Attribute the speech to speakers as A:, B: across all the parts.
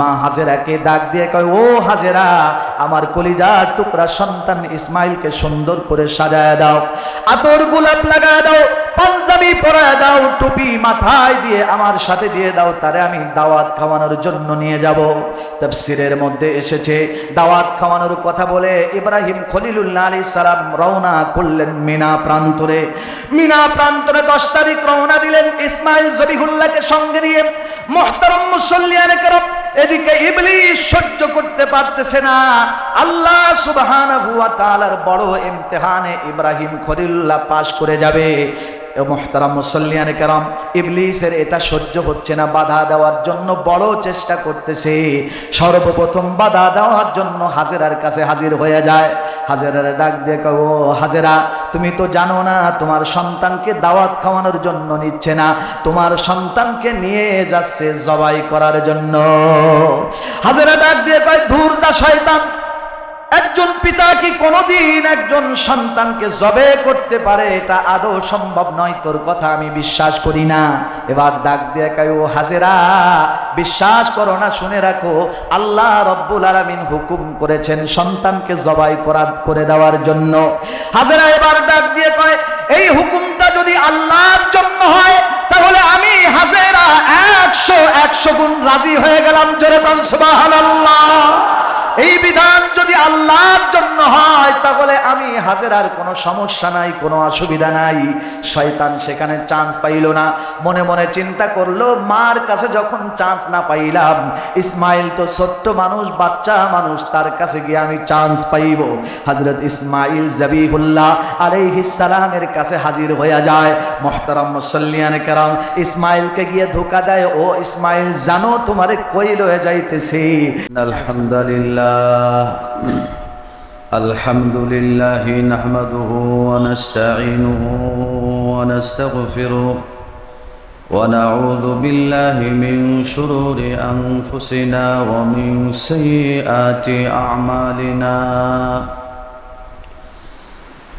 A: মা হাজেরাকে ডাক দিয়ে কয়, ও হাজেরা, আমার কলিজার টুকরা সন্তান ইসমাইলকে সুন্দর করে সাজায় দাও, আতর গোলাপ লাগায় দাও পাঞ্জাবি পরায় দাও, টুপি মাথায় দিয়ে আমার সাথে দিয়ে দাও, তারে আমি দাওয়াত খাওয়ানোর জন্য নিয়ে যাব। তাফসিরের মধ্যে এসেছে, দাওয়াত খাওয়ানোর কথা বলে ইব্রাহিম খলিলুল্লাহ আলী সালাম রওনা করলেন মিনা প্রান্তরে। মিনা প্রান্তরে দশ তারিখ রওনা দিলেন ইসমাইল জবিহুল্লাহকে সঙ্গে নিয়ে। মোহতারম মুসল্লিয়ান করম, এদিকে ইবলিস সহ্য করতে পারতেছে না। আল্লাহ সুবহানাহু ওয়া তাআলার বড় ইমতিহানে ইব্রাহিম খলিলুল্লাহ পাশ করে যাবে। মোহতারাম মুসল্লিয়ানে কারাম, ইবলিসের এটা সহ্য হচ্ছে না, বাধা দেওয়ার জন্য বড় চেষ্টা করতেছে। সর্বপ্রথম বাধা দেওয়ার জন্য হাজেরার কাছে হাজির হয়ে যায়। হাজেরার ডাক দিয়ে ও হাজেরা, তুমি তো জানো না, তোমার সন্তানকে দাওয়াত খাওয়ানোর জন্য নিচ্ছে না, তোমার সন্তানকে নিয়ে যাচ্ছে জবাই করার জন্য। হাজেরা ডাক দিয়ে কয় দূর যা শয়তান একজন পিতা কি কোনোদিন একজন সন্তানকে জবে করতে পারে? এটা আদৌ সম্ভব নয়, তোর কথা আমি বিশ্বাস করি না। এবার ডাক দিয়ে কয়, ও হাজেরা, বিশ্বাস করো না, শুনে রাখো, আল্লাহ রব্বুল আলামিন হুকুম করেছেন সন্তানকে জবাই করা, করে দেওয়ার জন্য। হাজেরা এবার ডাক দিয়ে কয়, এই হুকুমটা যদি আল্লাহর জন্য হয় তাহলে আমি হাজেরা একশো একশো গুণ রাজি হয়ে গেলাম, জোরে সুবহানাল্লাহ। এই বিধান যদি আল্লাহর জন্য হয়, তাহলে আমি হাজেরার কোনো সমস্যা নাই, কোনো অসুবিধা নাই। শয়তান সেখানে চান্স পাইল না। মনে মনে চিন্তা করল, মার কাছে যখন চান্স না পাইলাম, ইসমাইল তো ছোট্ট মানুষ, বাচ্চা মানুষ, তার কাছে গিয়ে আমি চান্স পাইব। হজরত ইসমাইল জবিহুল্লাহ আলাইহিস কাছে হাজির হয়ে যায়। মোহতারাম মুসল্লিয়ান কেরাম ইসমাইলকে গিয়ে ধোকা দেয় ও ইসমাইল জানো তোমারে কই লয়ে যাইতেছি
B: الحمد لله الحمد لله نحمده ونستعينه ونستغفره ونعوذ بالله من شرور أنفسنا ومن سيئات أعمالنا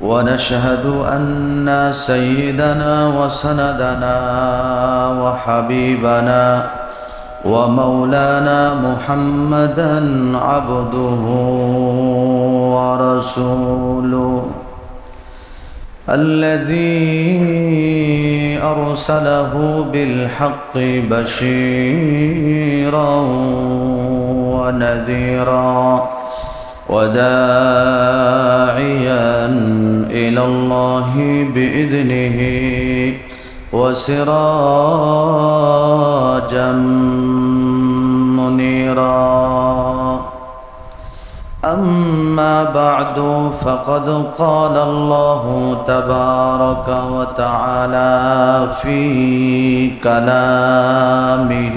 B: ونشهد أن سيدنا وسندنا وحبيبنا ومولانا محمدا عبده ورسوله الذي أرسله بالحق بشيرا ونذيرا وداعيا إلى الله بإذنه وسراجا منيرا. أما بعد فقد قال الله تبارك وتعالى في كلامه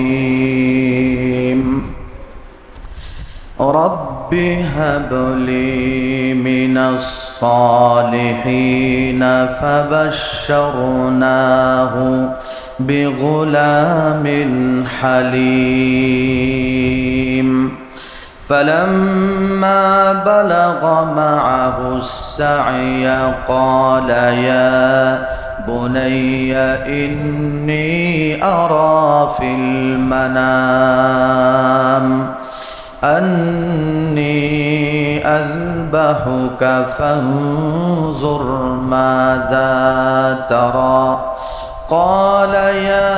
B: رب هب لي من الصالحين فبشرناه بغلام حليم. فلما بلغ معه السعي قال يا بني إني أرى في المنام أني أذبحك فانظر ماذا ترى. قال يا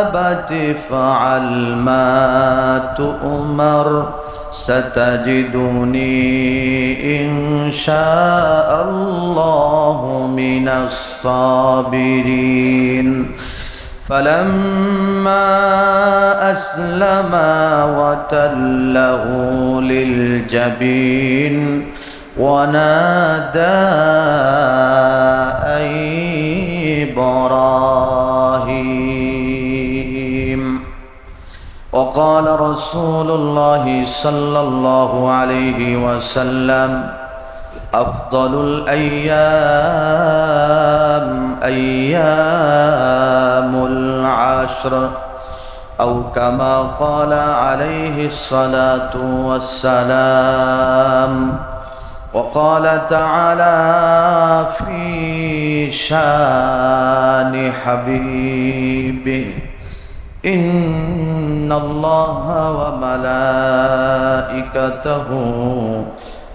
B: أبت افعل ما تؤمر ستجدني إن شاء الله من الصابرين. فلما أسلما وتله للجبين ونادى إبراهيم. وقال رسول الله صلى الله عليه وسلم أفضل الأيام أيام العشر أو كما قال عليه الصلاة والسلام وقال تعالى في شان حبيبه إن الله وملائكته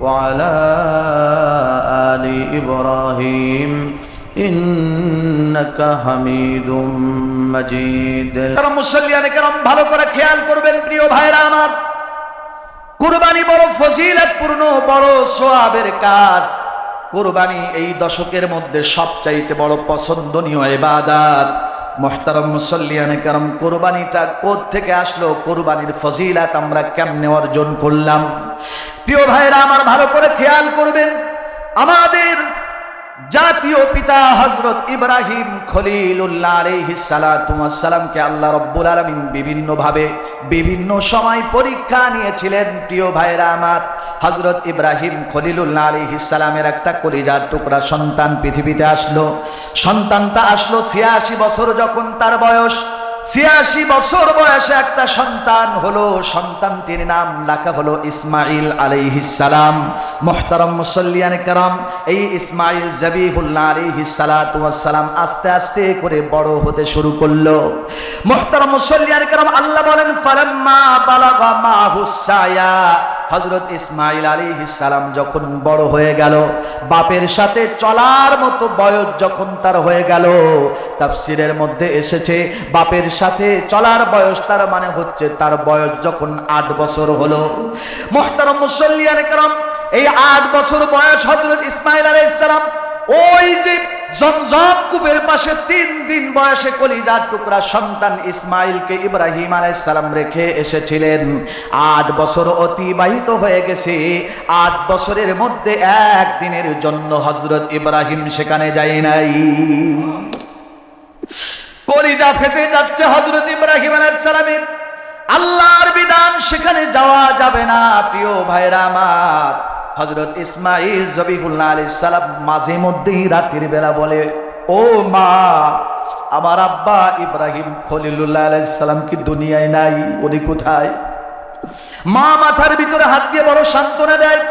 B: وعلى آل إبراهيم إنك حميد مجيد
A: কারণ মুসল্লিয়ানে কেরম ভালো করে খেয়াল করবেন প্রিয় ভাইরা আমার কুরবানি বড় ফজিলতপূর্ণ বড় সোয়াবের কাজ কুরবানি এই দশকের মধ্যে সবচাইতে বড় পছন্দনীয় ইবাদত মোহতারম মুসল্লিয়ানে কারণ কোরবানিটা কোথ থেকে আসলো? কোরবানির ফজিলাত আমরা কেমনে অর্জন করলাম? প্রিয় ভাইরা, আমার ভালো করে খেয়াল করবেন। আমাদের জাতীয় পিতা হজরত ইব্রাহিম খলিলুল্লাহ ওয়াস আল্লাহ রব্বুল আলমিন বিভিন্ন ভাবে বিভিন্ন সময় পরীক্ষা নিয়েছিলেন। প্রিয় ভাইরা আমার হজরত ইব্রাহিম খলিলুল্লাহ আলাইহিস সালামের একটা কলিজার টুকরা সন্তান পৃথিবীতে আসলো। সন্তানটা আসলো ছিয়াশি বছর যখন তার বয়স। ছিয়াশি বছর বয়সে একটা সন্তান হলো, সন্তানটির নাম লেখা হলো ইসমাইল আলাইহিসালাম মোহতারম মুসল্লিয়ান কারাম, এই ইসমাইল জবিহুল্লাহ আলাইহিসালাম আস্তে আস্তে করে বড় হতে শুরু করল। মোহতারম মুসল্লিয়ান কারাম আল্লাহ বলেন, ফালাম্মা বালাগা মাহুসায়া হজরত ইসমাইল আলী সালাম যখন বড় হয়ে গেল, বাপের সাথে চলার মতো বয়স যখন তার হয়ে গেল, তাফসিরের মধ্যে এসেছে, বাপের সাথে চলার বয়স তার মানে হচ্ছে তার বয়স যখন আট বছর হলো। মোহতারম মুসল্লিয়ান করম, এই আট বছর বয়স হজরত ইসমাইল আলাইহিস সালাম, ওই যে জমজম কূপের পাশে তিন দিন বয়সে কলিজার টুকরা সন্তান ইসমাইলকে ইব্রাহিম আলাইসালাম রেখে এসেছিলেন। আট বছর অতিবাহিত হয়ে গেছে। আট বছরের মধ্যে একদিনের জন্য হজরত ইব্রাহিম সেখানে যায় নাই। কলিজা ফেটে যাচ্ছে হজরত ইব্রাহিম আলাইসালামের আল্লাহর বিধান সেখানে যাওয়া যাবে না, প্রিয় ভাইরা আমার। হজরত ইসমাইল জবিহুল্লাহ আলী সালাম মাঝে মধ্যেই রাতের বেলা বলে, ও মা, আমার আব্বা ইব্রাহিম খলিলুল্লাহ আলাইসালাম কি দুনিয়ায় নাই? উনি কোথায়? মা মাথার ভিতরে হাত দিয়ে বড় সান্ত্বনা দেয়,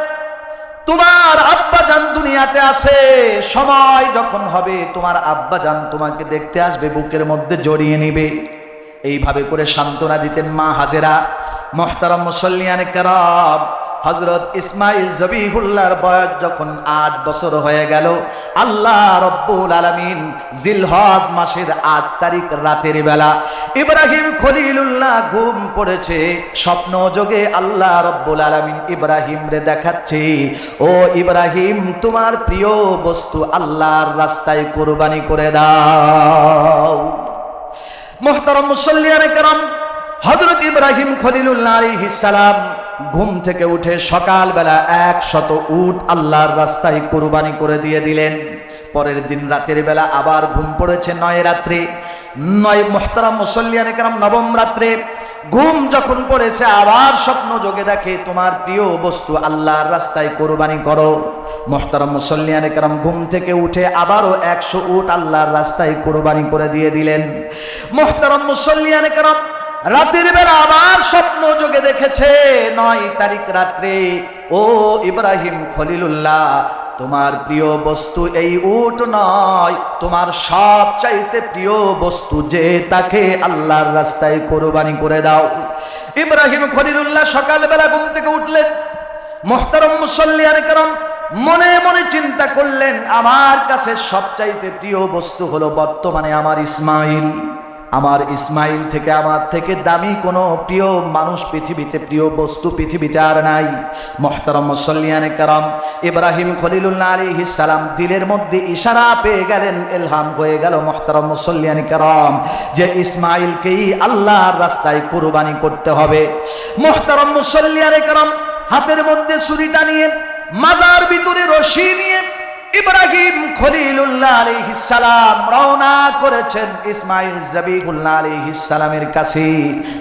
A: তোমার আব্বা জান দুনিয়াতে আছে, সময় যখন হবে তোমার আব্বা জান তোমাকে দেখতে আসবে, বুকের মধ্যে জড়িয়ে নিবে। এইভাবে করে সান্ত্বনা দিতেন মা হাজেরা। মোহতারাম মুসল্লিয়ানে কারাম হজরত ইসমাইল জবিহুল্লাহর বয়স যখন আট বছর হয়ে গেল, আল্লাহ রব্বুল আলমিন জিলহজ মাসের আট তারিখ রাতের বেলা ইব্রাহিম খলিলুল্লাহ ঘুম পড়েছে। স্বপ্ন যোগে আল্লাহ রব্বুল আলমিন ইব্রাহিম রে দেখাচ্ছে, ও ইব্রাহিম, তোমার প্রিয় বস্তু আল্লাহর রাস্তায় কোরবানি করে দাও। মোহতারম মুসল্লিয়ানে কেরম হজরত ইব্রাহিম খলিলুল্লাহ আলাইহিস সালাম ঘুম থেকে উঠে সকালবেলা একশত উট আল্লাহর রাস্তায় কোরবানি করে দিয়ে দিলেন। পরের দিন রাতের বেলা আবার ঘুম পড়েছে নয় রাত্রে। নয় মোহতারাম মুসল্লিয়ান একরাম নবম রাত্রে। ঘুম যখন পড়েছে আবার স্বপ্ন যোগে দেখে তোমার প্রিয় বস্তু আল্লাহর রাস্তায় কোরবানি করো। মোহতারাম মুসল্লিয়ান একরাম ঘুম থেকে উঠে আবারও একশো উট আল্লাহর রাস্তায় কোরবানি করে দিয়ে দিলেন। মোহতারাম মুসল্লিয়ান একরাম রাতের বেলা আবার স্বপ্ন যোগে দেখেছে। নয় তারিখ রাত্রে, ও ইব্রাহিম খলিলুল্লাহ, তোমার প্রিয় বস্তু এই উট নয়। তোমার সব চাইতে প্রিয় বস্তু যে তাকে আল্লাহর রাস্তায় কোরবানি করে দাও। ইব্রাহিম খলিলুল্লাহ সকালবেলা ঘুম থেকে উঠলেন। মোহতারম মুসল্লিয়ান কারণ মনে মনে চিন্তা করলেন, আমার কাছে সবচাইতে প্রিয় বস্তু হলো বর্তমানে আমার ইসমাইল। আমার ইসমাইল থেকে, আমার থেকে দামি কোনো প্রিয় মানুষ পৃথিবীতে, প্রিয় বস্তু পৃথিবীতে আর নাই। মোহতারম মুসল্লিয়ানে কারাম, ইব্রাহিম খলিলুল্লাহ আলী সালাম দিলের মধ্যে ইশারা পেয়ে গেলেন, এলহাম হয়ে গেল মোহতারম মুসল্লিয়ানে কারাম, যে ইসমাইলকেই আল্লাহর রাস্তায় কুরবানি করতে হবে। মোহতারম মুসল্লিয়ানে কারাম, হাতের মধ্যে ছুরিটা নিয়ে, মাজার ভিতরে রশি নিয়ে ইব্রাহিম খলিলুল্লাহ আলাইহিস সালাম রওনা করেছেন ইসমাইল জাবিহুল্লাহ আলাইহিস সালামের কাছে।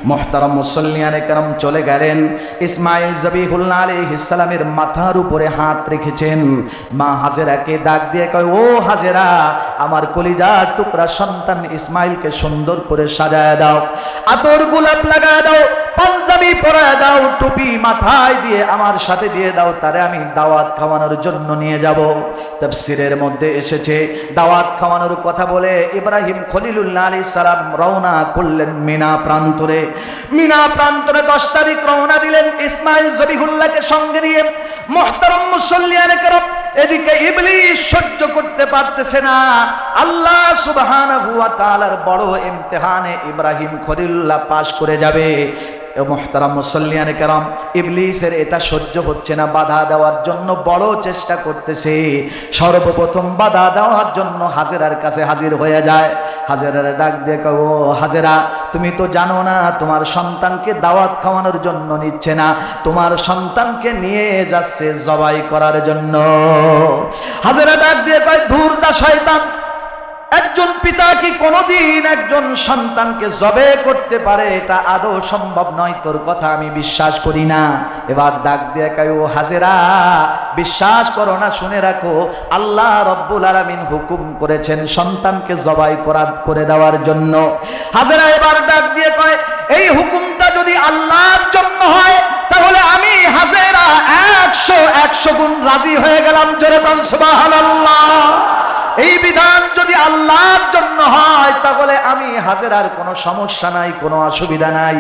A: মুহতারাম মুসল্লিয়ানে কেরাম চলে গেলেন। ইসমাইল জাবিহুল্লাহ আলাইহিস সালামের মাথার উপরে হাত রেখেছেন। মা হাজেরাকে ডাক দিয়ে কয়, ও হাজেরা, আমার কলিজা টুকরা সন্তান ইসমাইলকে সুন্দর করে সাজায় দাও, আতর গোলাপ লাগায় দাও পাঞ্জাবি পরায় দাও, টুপি মাথায় দিয়ে আমার সাথে দিয়ে দাও, তারে আমি দাওয়াত খাওয়ানোর জন্য নিয়ে যাব। তাফসিরের মধ্যে এসেছে, দাওয়াত খাওয়ানোর কথা বলে ইব্রাহিম খলিলুল্লাহ আলী সালাম রওনা করলেন মিনা প্রান্তরে। মিনা প্রান্তরে দশ তারিখ রওনা দিলেন ইসমাইল জবিহুল্লাহকে সঙ্গে নিয়ে। মোহতারম মুসল্লিয়ানে করম, এদিকে ইবলিশ সহ্য করতে পারতেছে না। আল্লাহ সুবহানাহু ওয়া তাআলার বড় ইমতিহানে ইব্রাহিম খলিলুল্লাহ পাশ করে যাবে। মোহতারাম মুসল্লিয়ানে কারাম, ইবলিসের এটা সহ্য হচ্ছে না, বাধা দেওয়ার জন্য বড় চেষ্টা করতেছে। সর্বপ্রথম বাধা দেওয়ার জন্য হাজেরার কাছে হাজির হয়ে যায়। হাজেরার ডাক দিয়ে ও হাজেরা, তুমি তো জানো না, তোমার সন্তানকে দাওয়াত খাওয়ানোর জন্য নিচ্ছে না। তোমার সন্তানকে নিয়ে যাচ্ছে জবাই করার জন্য। হাজেরা ডাক দিয়ে কয় দূর যা শয়তান একজন পিতা কি কোনোদিন একজন সন্তানকে জবে করতে পারে? এটা আদৌ সম্ভব নয়, তোর কথা আমি বিশ্বাস করি না। এবার ডাক দিয়ে কয়, ও হাজেরা, বিশ্বাস করো না, শুনে রাখো, আল্লাহ রব্বুল আলামিন হুকুম করেছেন সন্তানকে জবাই করা করে দেওয়ার জন্য। হাজেরা এবার ডাক দিয়ে কয়, এই হুকুমটা যদি আল্লাহর জন্য হয়, তাহলে আমি হাজেরা একশো একশো গুণ রাজি হয়ে গেলাম। জোরে সুবহানাল্লাহ। এই বিধান যদি আল্লাহর জন্য হয়, তাহলে আমি হাজেরার কোনো সমস্যা নাই, কোনো অসুবিধা নাই।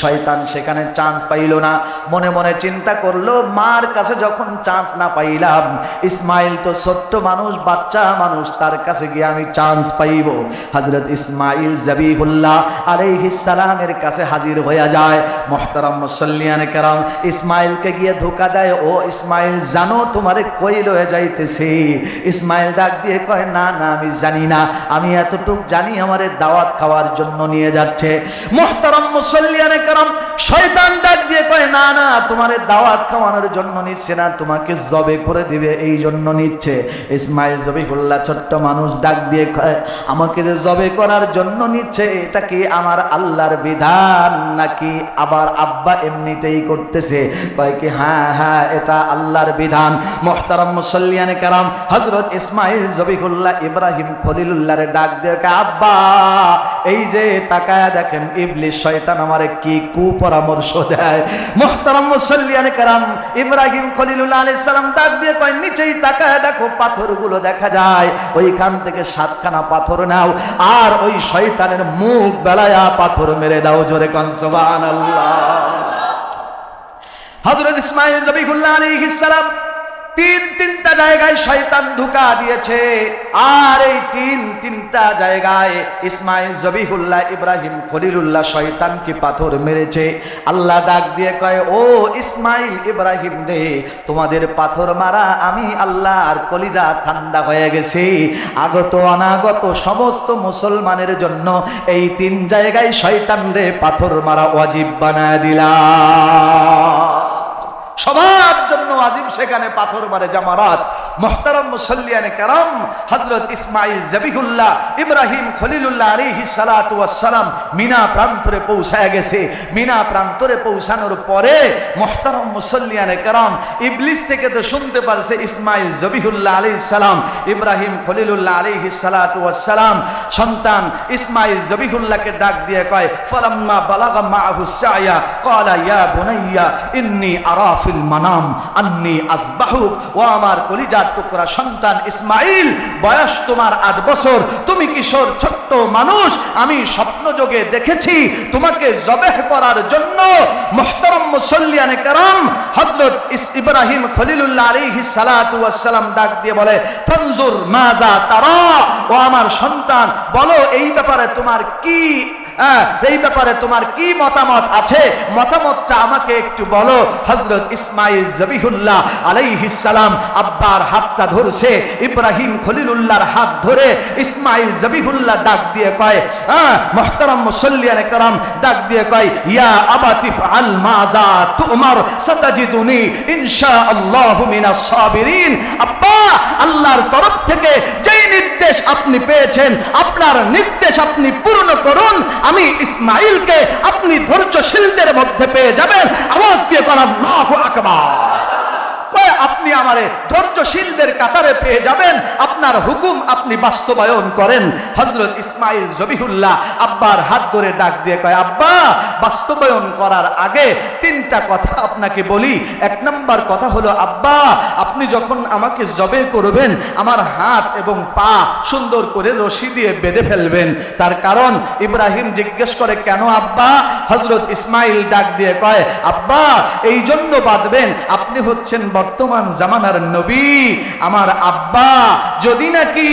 A: শয়তান সেখানে চান্স পাইল না। মনে মনে চিন্তা করল, মার কাছে যখন চান্স না পাইলাম, ইসমাইল তো ছোট্ট মানুষ, বাচ্চা মানুষ, তার কাছে গিয়ে আমি চান্স পাইব। হজরত ইসমাইল জবিহুল্লাহ আলাইহিস সালামের কাছে হাজির হয়ে যায়। মোহতারাম মুসল্লিয়ান কেরাম, ইসমাইলকে গিয়ে ধোকা দেয়, ও ইসমাইল, জানো তোমারে কই লয়ে যাইতেছি? ইসমাইল ডাক দিয়ে কয়, না না, আমি জানি না। আমি এতটুক জানি আমারে দাওয়াত খাওয়ার জন্য নিয়ে যাচ্ছে। মোহতারাম মুসল্লিয়ানে কেরাম শয়তান ডাক দিয়ে কয়, না না, তোমারে দাওয়াত খাওয়ানোর জন্য নিচ্ছে না, তোমাকে জবে করে দিবে, এই জন্য নিচ্ছে। ইসমাইল জবিহুল্লাহ ছোট্ট মানুষ ডাক দিয়ে কয়, আমাকে যে জবে করার জন্য নিচ্ছে, এটা কি আমার আল্লাহর বিধান নাকি আবার আব্বা এমনিতেই করতেছে? কয় কি হ্যাঁ হ্যাঁ এটা আল্লাহর বিধান। মোহতারাম মুসল্লিয়ানে কারাম হজরত ইসমাইল জবিহুল্লাহ ইব্রাহিম খলিলুল্লাহরে ডাক দিয়ে আব্বা, এই যে তাকায় দেখেন ইবলিশ শয়তান আমারে কি কুপরামর্শ দেয়। মোহতারাম মুসল্লিয়ানে কারাম ইব্রাহিম খলিলুল আলাইহিস সালাম ডাক দিয়ে কয়, নিচেই তাকায় দেখো পাথরগুলো দেখা যায়। ওইখান থেকে সাতখানা পাথর নাও। আর ওই শয়তানের মুখ বেলায়া পাথর মেরে দাও জোরে কনসবান সুবহানাল্লাহ। হযরত ইসমাইল জবিহুল্লাহ আলাইহিস সালাম তিন তিনটা জায়গায় শয়তান ধোকা দিয়েছে। আর এই তিন তিনটা জায়গায় ইসমাইল জবিহুল্লাহ ইব্রাহিম খলিলুল্লাহ শয়তানকে পাথর মেরেছে। আল্লাহ ডাক দিয়ে কয়, ও ইসমাইল ইব্রাহিম রে, তোমাদের পাথর মারা আমি আল্লাহ আর কলিজা ঠান্ডা হয়ে গেছে। আগত অনাগত সমস্ত মুসলমানের জন্য এই তিন জায়গায় শয়তান রে পাথর মারা ওয়াজিব বানায় দিলা। সবার জন্য আজিম সেখানে পাথর মারে জামারাত। মোহতারাম মুসল্লিয়ানে কারাম হজরত ইসমাইল জবিহুল্লাহ ইব্রাহিম খলিলুল্লাহ আলিহি সালাতু সালাম মিনা প্রান্তরে পৌঁছায় গেছে। মিনা প্রান্তরে পৌঁছানোর পরে মোহতারাম মুসল্লিয়ানে কারাম ইবলিস থেকে তো শুনতে পারছে ইসমাইল জবিহুল্লাহ আলী সালাম, ইব্রাহিম খলিলুল্লাহ আলিহি সালাতু সালাম সন্তান ইসমাইল জবিহুল্লাহকে ডাক দিয়ে কয়, ফলাম্মা বালাগা মাহু সায়া, ক্বালা ইয়া বুনাইয়া, ইন্নী আরা ফিল মানাম, আন্নী আসবাহুক ও আমার কলিজার টুকরা সন্তান ইসমাইল, বয়স তোমার আট বছর। তুমি কিশোর, ছোট্ট মানুষ, আমি স্বপ্ন যোগে দেখেছি তোমাকে জবেহ করার জন্য। মোহতারম মুসল্লিয়ানে কারাম, হযরত ইস- ইব্রাহিম খলিলুল্লাহ সালাতু সালাম ডাক দিয়ে বলে, ফনজুর মাজা তারা, ও আমার সন্তান, বলো এই ব্যাপারে তোমার কি হ্যাঁ, এই ব্যাপারে তোমার কি মতামত আছে? মতামতটা আমাকে একটু বলো। হজরত ইসমাইল জবিহুল্লাহ আলাইহিসালাম আব্বার হাতটা ধরছে, ইব্রাহিম খলিলুল্লাহর হাত ধরে ইসমাইল জবিহুল্লাহ ডাক দিয়ে কয় হ্যাঁ মোহতারাম মুসল্লিয়ানে একরাম ডাক দিয়ে কয়, ইয়া আবাতিফ আল মাজা তুমার, সাতাজিদুনি ইনশাআল্লাহ মিনাস সাবিরিন। আব্বা, আল্লাহর তরফ থেকে যেই নির্দেশ আপনি পেয়েছেন, আপনার নির্দেশ আপনি পূর্ণ করুন। আমি ইসমাইলকে আপনি ধৈর্যশীলদের মধ্যে পেয়ে যাবেন। আওয়াজ দিয়ে কর আল্লাহু আকবার। আপনি আমারে ধৈর্যশীলদের কাতারে পেয়ে যাবেন। আপনার হুকুম আপনি বাস্তবায়ন করেন। হজরত ইসমাইল জবিহুল্লাহ আব্বার হাত ধরে ডাক দিয়ে কয়, আব্বা, বাস্তবায়ন করার আগে তিনটা কথা আপনাকে বলি। এক নম্বর কথা হলো, আব্বা, আপনি যখন আমাকে জবে করবেন, আমার হাত এবং পা সুন্দর করে রশি দিয়ে বেঁধে ফেলবেন। তার কারণ ইব্রাহিম জিজ্ঞেস করে, কেন আব্বা? হজরত ইসমাইল ডাক দিয়ে কয়, আব্বা এই জন্য বাঁধবেন। আপনি হচ্ছেন বর্তমান জামানার নবী, আমার আব্বা, যদি নাকি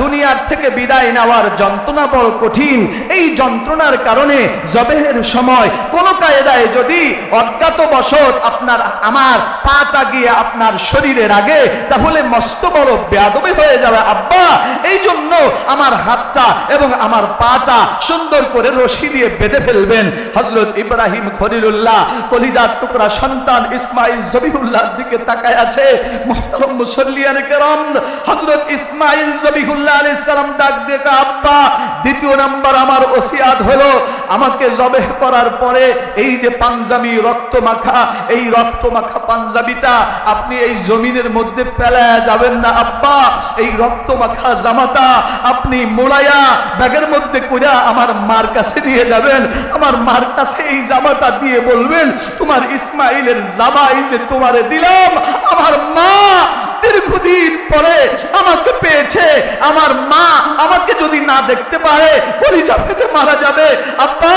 A: দুনিয়ার থেকে বিদায় নেওয়ার যন্ত্রণা বড় কঠিন, এই যন্ত্রণার কারণে জবেহের সময় কোন কায়দায় যদি অজ্ঞাত বশত আপনার, আমার পাটা গিয়ে আপনার শরীরের আগে, তাহলে মস্ত বড় বেয়াদবি হয়ে যাবে, আব্বা। এই জন্য আমার হাতটা এবং আমার পাটা সুন্দর করে রশি দিয়ে বেঁধে ফেলবেন। হজরত ইব্রাহিম খলিলুল্লাহ, কলিজার টুকরা সন্তান ইসমাইল জবিহুল্লাহর দিকে তাকায় আছে। মুহতারাম মুসল্লিয়ান কেরাম, হযরত ইসমাইল জবিহুল্লাহ আলাইহিস সালাম ডাক দিয়ে আব্বা, দ্বিতীয় নাম্বার আমার ওসিয়াত হলো আমাকে জবেহ করার পরে এই যে পাঞ্জাবি রক্ত মাখা এই রক্ত মাখা পাঞ্জাবিটা আপনি এই জমিনের মধ্যে ফেলায়া যাবেন না, আব্বা। এই রক্ত মাখা জামাটা আপনি মোড়াইয়া ব্যাগের মধ্যে কইরা আমার মার কাছে নিয়ে যাবেন। আমার মার কাছে এই জামাটা দিয়ে বলবেন, তোমার ইসমাইলের জামা এই যে তোমারে দিলাম আমার মা দীর্ঘদিন পরে আমাকে পেয়েছে আমার দেখতে পারে, কলিজা ফেটে মারা যাবে। আব্বা,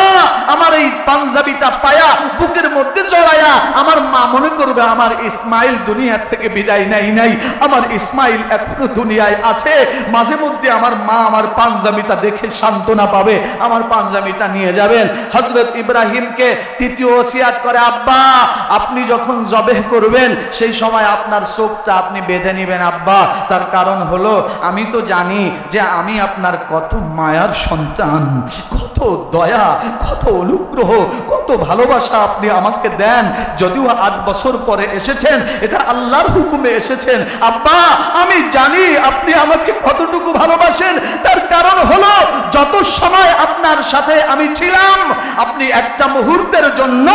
A: আমার এই পাঞ্জাবিটা পায়া, বুকের মধ্যে জড়ায়া আমার মা মনে করবে আমার ইসমাইল দুনিয়ার থেকে বিদায় নাই নাই। আমার ইসমাইল এখনও দুনিয়ায় আছে। মাঝে মধ্যে আমার মা আমার পাঞ্জাবিটা দেখে সান্ত্বনা পাবে। আমার পাঞ্জাবিটা নিয়ে যাবেন। হজরত ইব্রাহিমকে তৃতীয় ওসিয়াত করে, আব্বা, আপনি যখন জবেহ করবেন, সেই সময় আপনার চোখটা আপনি বেঁধে নেবেন, আব্বা। তার কারণ হলো, আমি তো জানি যে আমি আপনার কত মায়ার সন্তান। কত দয়া, কত অনুগ্রহ, কত ভালোবাসা আপনি আমাকে দেন। যদিও আট বছর পরে এসেছেন, এটা আল্লাহর হুকুমে এসেছেন। আব্বা, আমি জানি আপনি আমাকে কতটুকু ভালোবাসেন। তার কারণ হলো, যত সময় আপনার সাথে আমি ছিলাম, আপনি একটা মুহূর্তের জন্য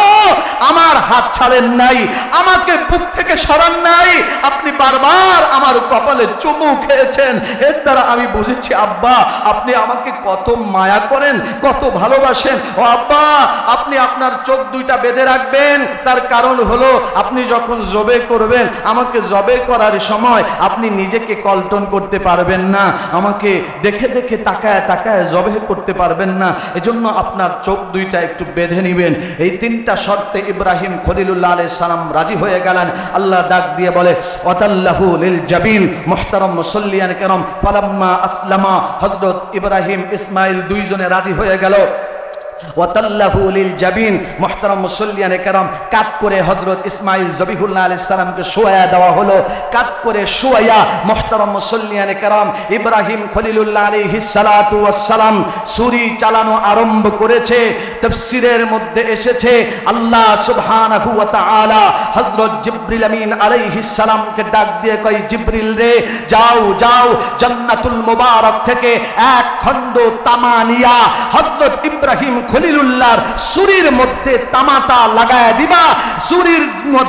A: আমার হাত ছাড়েন নাই, আমাকে বুক থেকে সরান নাই। আপনি বারবার আমার কপালে চুমু খেয়েছেন। এর দ্বারা আমি বুঝেছি, আব্বা, আপনি আমাকে কত মায়া করেন, কত ভালোবাসেন। ও আব্বা, আপনি আপনার চোখ দুইটা বেঁধে রাখবেন। তার কারণ হলো, আপনি যখন জবে করবেন, আমাকে জবে করার সময় আপনি নিজেকে কল্টন করতে পারবেন না। আমাকে দেখে দেখে তাকায় তাকায় জবে করতে পারবেন না। এজন্য আপনার চোখ দুইটা একটু বেঁধে নিবেন। এই তিনটা শর্তে ইব্রাহিম খলিলুল্লাহ আলাইহিস সালাম রাজি হয়ে গেলেন। আল্লাহ ডাক দিয়ে বলে, ওয়াতাল্লাহু লিল জাবিন, মুহতারাম মুসল্লিয়ান কেরাম, ফালাম্মা আসলামা হযরত ইব্রাহিম ইসমাইল দুইজনে রাজি হয়ে গেল। ওয়াতাল্লাহু জাবিন, মুহতারাম মুসল্লিয়ানে কেরাম, কাত করে হযরত ইসমাইল জবিহুল্লাহ আলাইহিস সালামকে শোয়া দেওয়া হলো। কাত করে শোয়া মুহতারাম মুসল্লিয়ানে কেরাম, ইব্রাহিম খলিলুল্লাহ আলাইহিস সালাতু ওয়াস ছুরি চালানো আরম্ভ করেছে, তাফসীরের মধ্যে এসেছে, আল্লাহ সুবহানাহু ডাক দিয়ে কই জিবরিল রে, যাও যাও, জান্নাতুল মুবারক থেকে এক খণ্ড তামা নিয়া হযরত ইব্রাহিম খলিলুল্লাহর সুরির মধ্যে তামাটা লাগায় দিবা, সুরির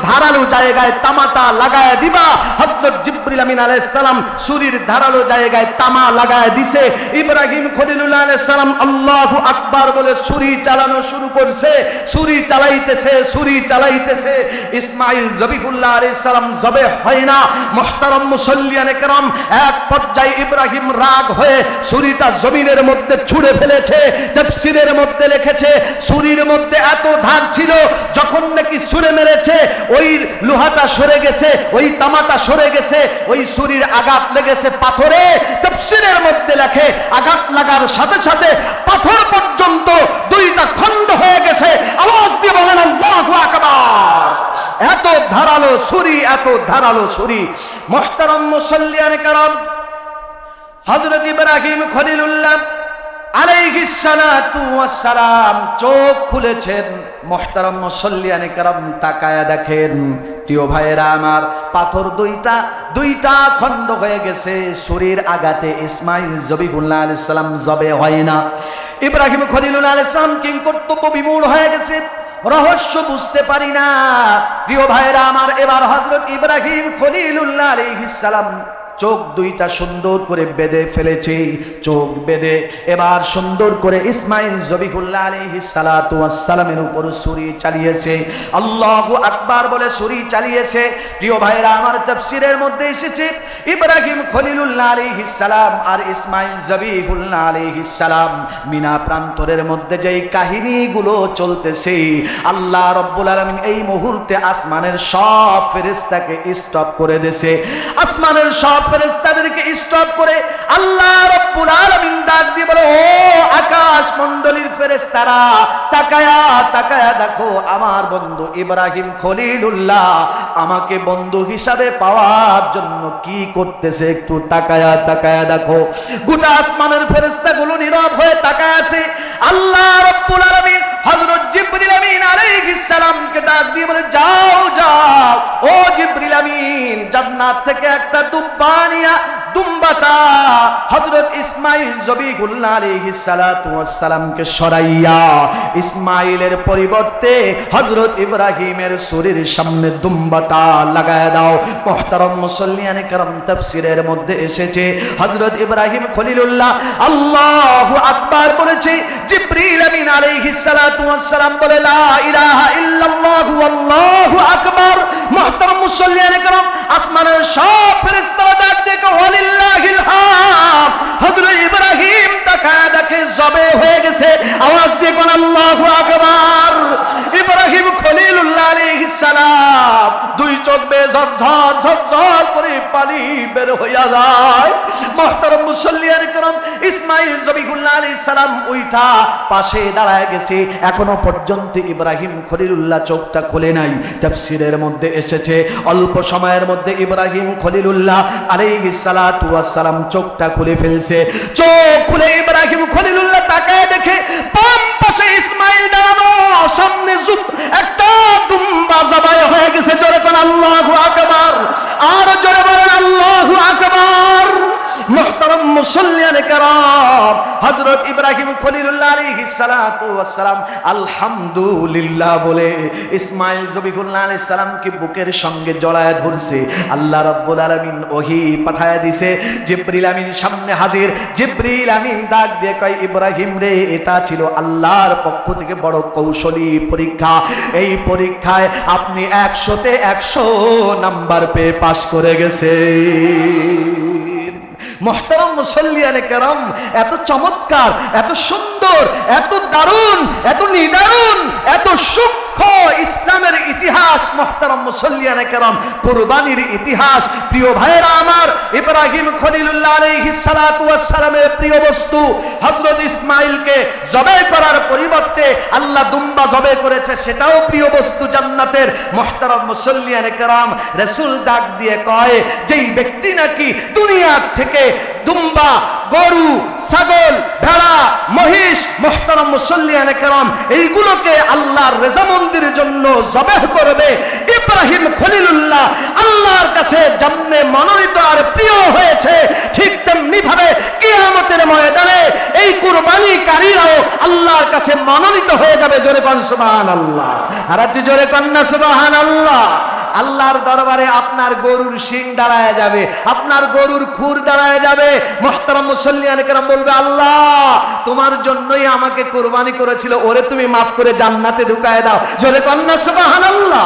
A: ধারালো জায়গায় তামাটা লাগায় দিবা। হযরত জিবরিল আমিন আলাইহিস সালাম সুরির ধারালো জায়গায় তামা লাগায় দিছে। ইব্রাহিম খলিলুল্লাহ আলাইহিস সালাম আল্লাহু আকবার বলে সুরি চালানো শুরু করছে। সুরি চালাইতেছে সুরি চালাইতেছে। ইসমাইল জবিহুল্লাহ আলাইহিস সালাম জবে হয় না। মুহতারাম মুসল্লিয়ানে কেরাম এক পর্যায়ে ইব্রাহিম রাগ হয়ে সুরিটা জমিনের মধ্যে ছুঁড়ে ফেলেছে। তাফসীরের মধ্যে লিখেছে ছুরির মধ্যে এত ধার ছিল, যখন নাকি ছুঁড়ে মেরেছে, ওই লোহাটা সরে গেছে, ওই তামাটা সরে গেছে, ওই ছুরির আঘাত লেগেছে পাথরে তাফসীরের মধ্যে লেখে, আঘাত লাগার সাথে সাথে পাথর পর্যন্ত দুইটা খণ্ড হয়ে গেছে। আওয়াজ দিয়ে বলেন এত ধারালো ছুরি এত ধারালো ছুরি মুহতারাম মুসল্লিয়ানে কারাম, হযরত ইব্রাহিম খলিলুল্লাহ সালাম চোখ খুলেছেন। মুহতারাম মুসল্লিয়ানে কারাম তাকায়া দেখেন। প্রিয় ভাইয়েরা আমার, পাথর দুইটা দুইটা খণ্ড হয়ে গেছে। শরীর আগাতে ইসমাইল জবিহুল্লাহ আলাইহিস সালাম জবে হয় না। ইব্রাহিম খলিলুল্লাহ আলাইহিস সালাম কিং কর্তব্য বিমূঢ় হয়ে গেছে। রহস্য বুঝতে পারি না। প্রিয় ভাইরা আমার, এবার হজরত ইব্রাহিম খলিলুল্লাহ আলাইহিস সালাম চোখ দুইটা সুন্দর করে বেঁধে ফেলেছে। চোখ বেঁধে এবার সুন্দর করে ইসমাইল জবিহুল্লাহ আলাইহিস সালাতু ওয়াস উপর ছুরি চালিয়েছে। আল্লাহু আকবার বলে ছুরি চালিয়েছে। প্রিয় ভাইরা আমার তাফসীরের মধ্যে এসেছে, ইব্রাহিম খলিলুল্লাহ আলাইহিস সালাম আর ইসমাইল জবিহুল্লাহ আলাইহিস সালাম মিনা প্রান্তরের মধ্যে যেই কাহিনীগুলো চলতেছে, আল্লাহ রব্বুল আলামিন এই মুহূর্তে আসমানের সব ফেরেশতাকে স্টপ করে দেছে আসমানের সব ফেরেশতাদেরকে স্টপ করে আল্লাহ রব্বুল আলামিন ডাক দিয়ে বলে ও আকাশ মণ্ডলীর ফেরেশতারা, তাকায়া তাকায়া দেখো, আমার বন্ধু ইব্রাহিম খলিলুল্লাহ আমাকে বন্ধু হিসাবে পাওয়ার জন্য কি করতেছে একটু তাকায়া তাকায়া দেখো। গোটা আসমানের ফেরেশতাগুলো নীরব হয়ে তাকায় আছে। আল্লাহ রব্বুল আলামিন হযরত জিবরিল আমিন আলাইহিস সালামকে ডাক দিয়ে বলে, যাও যাও, ও জিবরিল আমিন, জান্নাত থেকে একটা দুব্বা নিয়া দুম্বাটা হযরত ইসমাইল জবিহুল্লাহ আলাইহিস সালাতু ওয়াস সালামকে সরাইয়া ইসমাইলের পরিবর্তে হজরত ইব্রাহিমের শরীর সামনে দুম্বাটা লাগায় দাও। মহতারম মুসল্লিয়ানে কারম তফসিরের মধ্যে এসেছে হজরত ইব্রাহিম খলিলুল্লাহ আল্লাহ আকবার বলেছে, জিব্রিল আমিন আলাইহিস সালাতু ওয়াস সালাম বলে, লা ইলাহা ইল্লাল্লাহ আল্লাহু আকবার। মোহতারম মুসল্লিয়ানে কারম আসমানের সব ফেরেশতারা ডাক দেখে ওয়ালিল্লাহিল হাম হযরত জবে হয়ে গেছে। আওয়াজ দিয়ে কোন আল্লাহু আকবার। সালাম। দুই চোখ বে ঝরঝর ঝরঝর করে পালি বের হইয়া যায়। মহতারম মুসল্লিয়ার কারণ ইসমাইল জবিকুল্লাহ আলী সালাম উইঠা পাশে দাঁড়ায় গেছে। এখনও পর্যন্ত ইব্রাহিম খলিলুল্লাহ চোখটা খুলে নাই। তাফসিরের মধ্যে এসেছে, অল্প সময়ের মধ্যে ইব্রাহিম খলিলুল্লাহ আলাইহি সালাতু সালাম চোখটা খুলে ফেলছে। চোখ খুলে ইব্রাহিম খলিলুল্লাহ তাকায় দেখে, বাম পাশে ইসমাইল দাঁড়া সামনে একটা দুম্বা জবাই হয়ে গেছে, জোরে কোন আল্লাহ আকবর। আর জোরে বলেন আল্লাহ আকবর। মোহতারম মুসল্লিয়ান কেরাম হযরত ইব্রাহিম খলিলুল্লাহ সালাম, আলহামদুলিল্লাহ বলে ইসমাইল জবিহুল্লাহ আলাইহিস সালামকে বুকের সঙ্গে জড়ায় ধরছে। আল্লাহ রাব্বুল আলামিন ওহী পাঠায় দিছে, জিবরিল আমিন সামনে হাজির, জিবরিল আমিন ডাক দিয়ে কয়, ইব্রাহিম রে, এটা ছিল আল্লাহর পক্ষ থেকে বড় কৌশলী পরীক্ষা। এই পরীক্ষায় আপনি একশোতে একশো নাম্বার পেয়ে পাশ করে গেছে মহতারাম মুসল্লিয়ানে কেরাম, এত চমৎকার, এত সুন্দর, এত দারুণ, এত নিদারুণ, এত সূক্ষ্ম ইসলামের ইতিহাস মহতারাম মুসল্লিয়ানে কেরাম, কোরবানির ইতিহাস। প্রিয় ভাইয়েরা আমার, ইব্রাহিম খলিলুল্লাহ আলাইহিস সালাতু ওয়াস সালামের প্রিয় বস্তু, হযরত ইসমাইলকে জবাই করার পরিবর্তে আল্লাহ দুম্বা জবাই করেছে, সেটাও প্রিয় বস্তু জান্নাতের। মহতারাম মুসল্লিয়ানে কেরাম, রাসূল ডাক দিয়ে কয়, যেই ব্যক্তি নাকি দুনিয়ার থেকে দুম্বা, গরু, ছাগল, ভেড়া, মহিষ মুসল্লিয়ানে এইগুলোকে আল্লাহর জন্য জবেহ করবে। ইব্রাহিম খলিলুল্লাহ আল্লাহর কাছে মনোনীত আর প্রিয় হয়েছে। ঠিক তেমনি ভাবে কিয়ামতের ময়দানে এই কুরবানিকারীরাও আল্লাহর কাছে মনোনীত হয়ে যাবে। জোরে সুবহান আল্লাহ আর একটু জোরে সুবহান আল্লাহ আল্লাহর দরবারে আপনার গরুর শিং দাঁড়ায় যাবে, আপনার গরুর খুর দাঁড়ায় যাবে। মোহতারাম মুসল্লিয়ান কেরাম বলবে, আল্লাহ, তোমার জন্যই আমাকে কোরবানি করেছিল, ওরে তুমি মাফ করে জান্নাতে ঢুকায় দাও। জোরে কন্যা সুবাহান আল্লাহ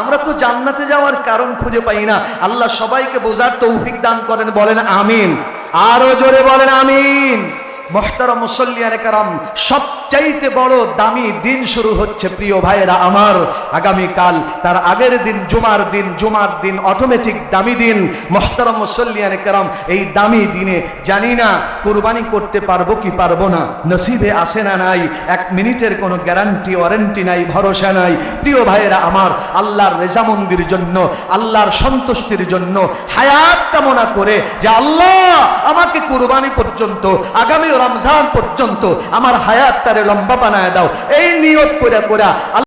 A: আমরা তো জান্নাতে যাওয়ার কারণ খুঁজে পাই না। আল্লাহ সবাইকে বোঝার তৌফিক দান করেন, বলেন আমিন। আরও জোরে বলেন আমিন। মহতারা মুসল্লিয়ানে কারাম সবচাইতে বড় দামি দিন শুরু হচ্ছে, প্রিয় ভাইয়েরা আমার। আগামীকাল তার আগের দিন, জুমার দিন জুমার দিন অটোমেটিক দামি দিন। মহতারা মুসল্লিয়ানে কারাম, এই দামি দিনে জানি না কোরবানি করতে পারব কি পারব না। নসিবে আসে না নাই, এক মিনিটের কোনো গ্যারান্টি ওয়ারেন্টি নাই, ভরসা নাই। প্রিয় ভাইয়েরা আমার, আল্লাহর রেজামন্দির জন্য, আল্লাহর সন্তুষ্টির জন্য হায়াত কামনা করে যে আল্লাহ আমাকে কুরবানি পর্যন্ত, আগামী রমজান পর্যন্ত আমার হায়াত লম্বা বানায় দাও। এই নিয়ত করে করে